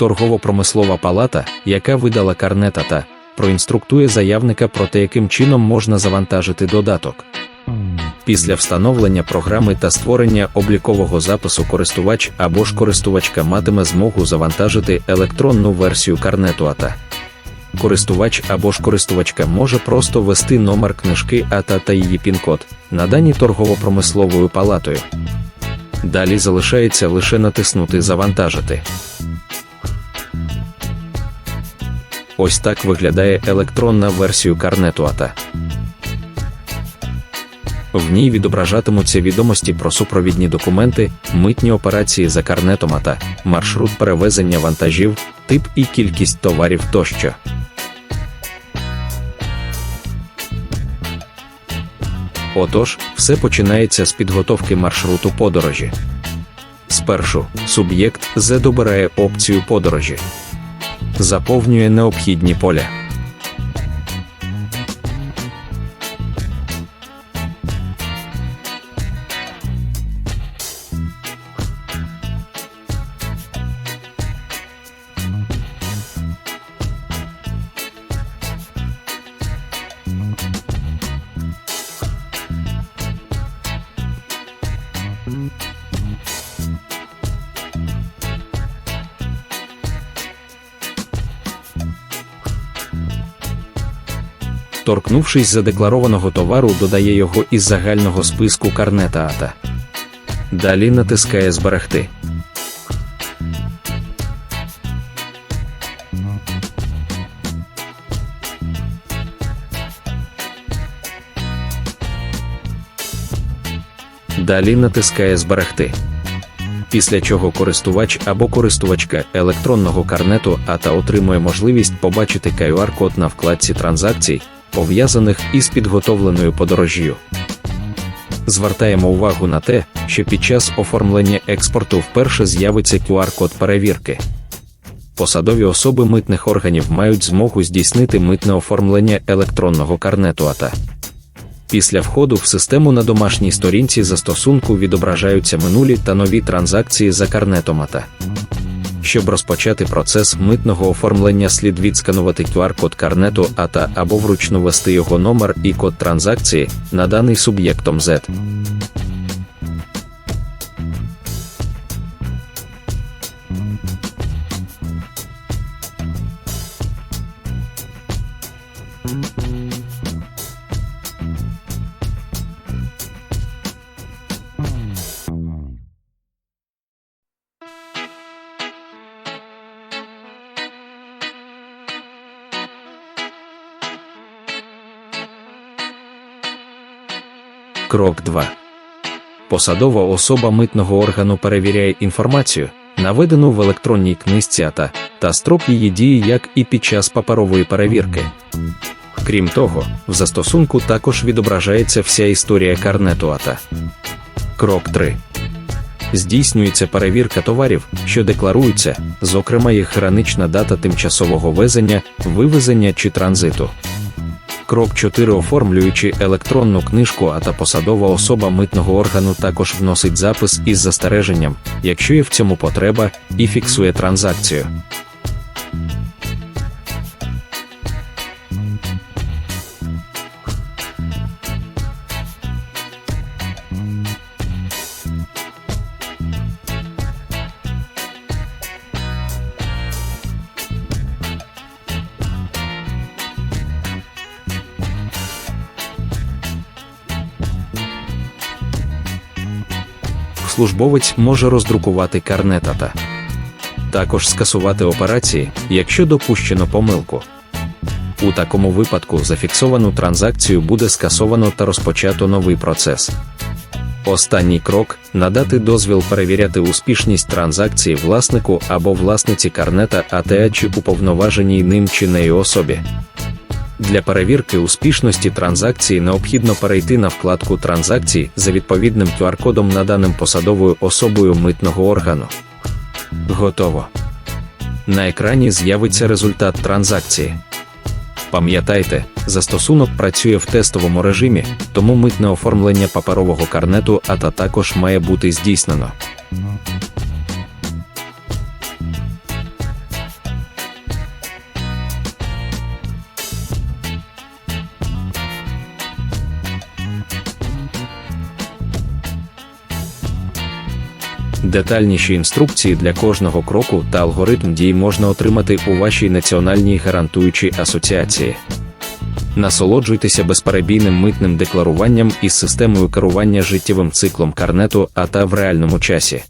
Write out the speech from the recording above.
Торгово-промислова палата, яка видала карнет АТА, проінструктує заявника про те, яким чином можна завантажити додаток. Після встановлення програми та створення облікового запису користувач або ж користувачка матиме змогу завантажити електронну версію карнету АТА. Користувач або ж користувачка може просто ввести номер книжки АТА та її пін-код, надані торгово-промисловою палатою. Далі залишається лише натиснути Завантажити. Ось так виглядає електронна версія карнету АТА. В ній відображатимуться відомості про супровідні документи, митні операції за карнетом маршрут перевезення вантажів, тип і кількість товарів тощо. Отож, все починається з підготовки маршруту подорожі. Спершу суб'єкт З добирає опцію подорожі, заповнює необхідні поля. Торкнувшись задекларованого товару, додає його із загального списку карнета АТА. Далі натискає Зберегти. Далі натискає Зберегти. Після чого користувач або користувачка електронного карнету АТА отримує можливість побачити QR-код на вкладці транзакцій, пов'язаних із підготовленою подорожжю. Звертаємо увагу на те, що під час оформлення експорту вперше з'явиться QR-код перевірки. Посадові особи митних органів мають змогу здійснити митне оформлення електронного карнету АТА. Після входу в систему на домашній сторінці застосунку відображаються минулі та нові транзакції за карнетом АТА. Щоб розпочати процес митного оформлення, слід відсканувати QR-код карнету АТА або вручну ввести його номер і код транзакції, наданий суб'єктом Z. Крок 2. Посадова особа митного органу перевіряє інформацію, наведену в електронній книжці АТА, та строк її дії, як і під час паперової перевірки. Крім того, в застосунку також відображається вся історія карнету АТА. Крок 3. Здійснюється перевірка товарів, що декларуються, зокрема їх гранична дата тимчасового везення, вивезення чи транзиту. Крок 4. Оформлюючи електронну книжку, а та посадова особа митного органу також вносить запис із застереженням, якщо є в цьому потреба, і фіксує транзакцію. Службовець може роздрукувати карнет АТА. Також скасувати операції, якщо допущено помилку. У такому випадку зафіксовану транзакцію буде скасовано та розпочато новий процес. Останній крок надати дозвіл перевіряти успішність транзакції власнику або власниці карнета АТА чи уповноваженій ним чи нею особі. Для перевірки успішності транзакції необхідно перейти на вкладку Транзакції за відповідним QR-кодом, наданим посадовою особою митного органу. Готово. На екрані з'явиться результат транзакції. Пам'ятайте, застосунок працює в тестовому режимі, тому митне оформлення паперового карнету АТА також має бути здійснено. Детальніші інструкції для кожного кроку та алгоритм дій можна отримати у вашій національній гарантуючій асоціації. Насолоджуйтеся безперебійним митним декларуванням із системою керування життєвим циклом карнету АТА в реальному часі.